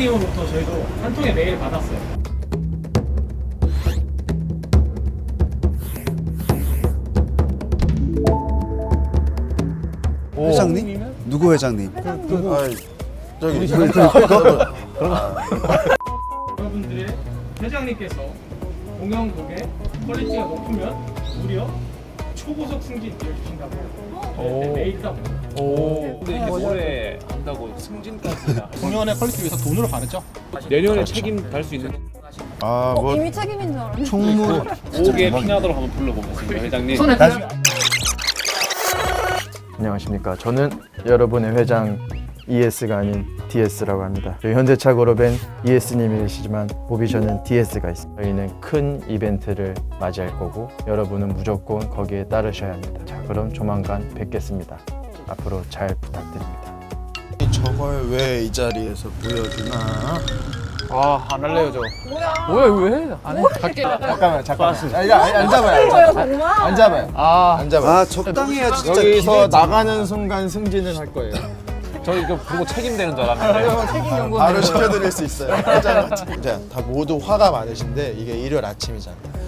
여러분들의 회장님으로부터 저희도 한 통의 메일 받았어요. 회장님? 누구 회장님? 아이, 저기 여러분들의 회장님께서 공연곡의 퀄리티가 높으면 무려 초고속 승진을 주신다고 저희한테 메일 딱 오. 근데 이게 올해 한다고 승진까지 공연의 퀄리티 위해서 돈으로 가르죠. 내년에 책임갈 수 있는 아, 뭐 이미 책임인 줄 알았는데. 총무 옥에 피나도록 한번 불러보겠습니다, 회장님. 안녕하십니까. 저는 여러분의 회장 ES가 아닌 DS라고 합니다. 저희 현대차 그룹엔 ES님이시지만 오비전은 DS가 있습니다. 저희는 큰 이벤트를 맞이할 거고 여러분은 무조건 거기에 따르셔야 합니다. 자, 그럼 조만간 뵙겠습니다. 앞으로 잘 부탁드립니다. 저걸 왜 이 자리에서 보여주나? 아, 안 할래요, 저. 뭐야? 뭐야, 왜? 안 해. 갈게. 잠깐만, 잠깐만. 아, 이거 안, 앉아봐요. 뭐야 정말? 앉아봐요. 아, 앉아봐요. 아 적당히 해야지 진짜 여기서 기대- 나가는 순간 승진을 할 거예요. 저 이거 보고 책임되는 줄 알았는데. 바로 시켜드릴 수 있어요. 자, 다 모두 화가 많으신데 이게 일요일 아침이잖아요.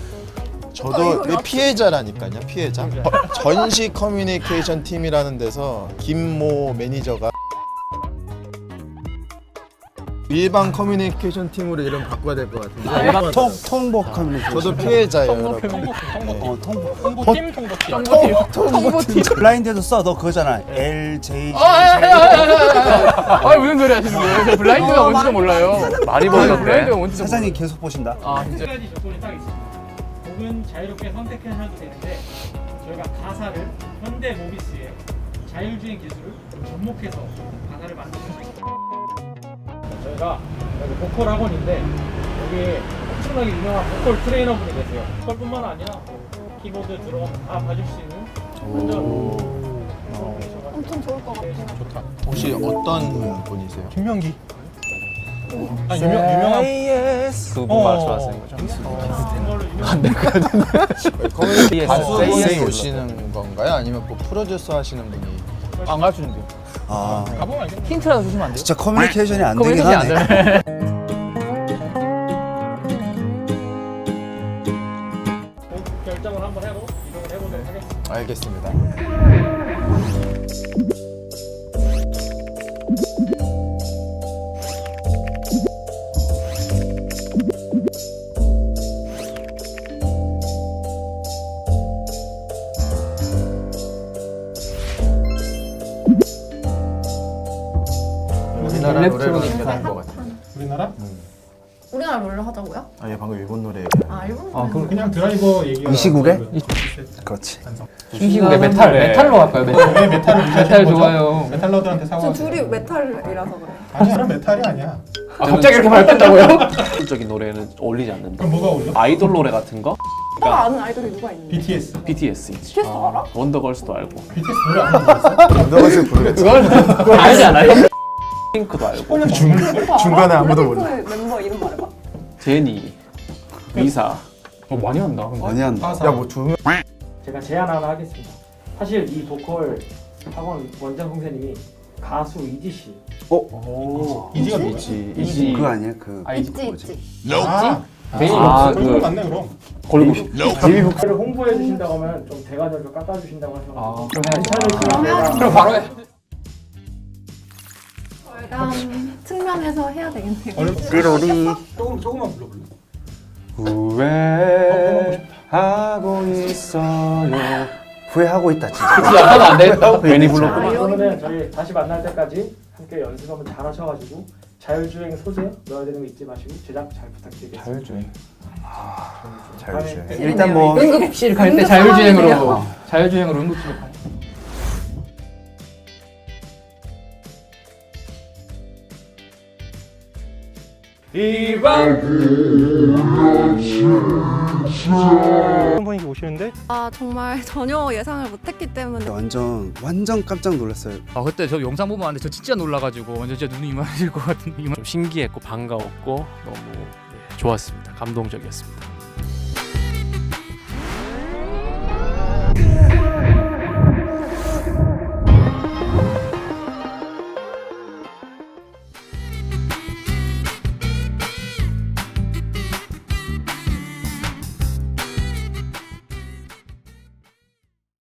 저도 내 피해자라니까요, 피해자. 어, 전시 커뮤니케이션 팀이라는 데서 김모 매니저가 일반 커뮤니케이션 팀으로 이름 바꿔야 될 것 같은데. 통 통복 커뮤니케이션. 저도 피해자예요, 여러분. 어 통복. 홍보팀 통보팀 블라인드도 써. 너 그거잖아. L J. 아, 무슨 소리 하시는 거예요? 저 블라인드가 뭔지도 몰라요. 많이 블라인드가. 뭔지도 사장님 계속 보신다. 몰라요. 아, 진짜. 세 가지 조건이 딱 있습니다. 곡은 자유롭게 선택하셔도 되는데 저희가 가사를 현대 모비스의 자율주행 기술을 접목해서 가사를 만들었습니다. 저희가 여기 보컬 학원인데 여기 엄청나게 유명한 보컬 트레이너분이 계세요. 보컬뿐만 아니라 뭐 키보드, 드럼 다 봐줄 수 있는 계셔가지고 엄청 좋을 것 같아. 혹시 어떤 분이세요? 김명기. 아, 유명, 유명한. 그분 말씀하시는 거죠? 걸로 유명한 커뮤니케이션 가수 분이 오시는 건가요? 아니면 뭐 프로듀서 하시는 분이? 안 가르쳐준대요. 아 가보면 알겠네. 힌트라도 주시면 안 돼요? 진짜 커뮤니케이션이 안 되긴 커뮤니케이션이 하네. 되네. 곡 결정을 한번 해도 이동을 해보도록 하겠습니다. 알겠습니다. 우리나라 노래로 하는 것 같아요. 우리나라? 우리나라 노래를 하자고요? 아니 방금 일본 노래. 아 일본 아, 노래. 그럼 그냥 드라이버 얘기가 이 시국에? 나왔고요. 그렇지. 중시국의 메탈, 네. 메탈로 갈까요? 메탈. 왜 메탈을 메탈 좋아요. 메탈러들한테 저 사과. 둘이 메탈이라서 그래. 아니 그럼 메탈이 아니야. 아, 갑자기 이렇게 발끈다고요? 적인 노래는 어울리지 않는다. 그럼 뭐가 어울려? 아이돌 노래 같은 거? 오빠가 아는 아이돌이 누가 있니? BTS. BTS 있지. BTS 알아? 원더걸스도 알고. BTS 노래 안 부르겠어? 너가서 부르겠지. 그건 알지 않아요? 핑크도 알고. 오빠 중간에 알아? 아무도 몰라. 블랙핑크의 멤버 이름 말해봐. 제니, 미사. 어, 많이 한다. 근데. 많이 한다. 가사. 야뭐두 명. 제가 제안 하나 하겠습니다. 사실 이 보컬 학원 원장 선생님이 가수 이지 씨. 이지가 누구야? 이지. 이지. 그거 아니야? 그 아, 있지 뭐지? 있지. 아, 베이비 아, 그럼 그 맞네 그럼. 걸고. 보컬을 홍보해 주신다고 하면 좀 대가격을 깎아 주신다고 하셔서 아, 그럼 해야지. 그럼 해야지. 그럼 바로 해. 일단 측면에서 해야 되겠네요. 띠로리. 조금 조금만 불러볼래? 후회하고 있어요. 후회하고 있다 진짜. 그치, 약간 안 되겠다. 괜히 아, 불렀구만. 그러면은 저희 다시 만날 때까지 함께 연습 한번 잘 하셔가지고 자율주행 소재 넣어야 되는 거 잊지 마시고 제작 잘 부탁드리겠습니다. 자율주행. 자율주행. 일단 뭐 응급실 갈 때 응급 자율주행으로. 자율주행으로 응급실 가. 한 분이 오시는데 아 정말 전혀 예상을 못했기 때문에 완전 완전 깜짝 놀랐어요. 아 그때 저 영상 보면 안데 저 진짜 놀라가지고 완전 진짜 눈이 이만해질 것 같은 이만. 좀 신기했고 반가웠고 너무 네, 좋았습니다. 감동적이었습니다.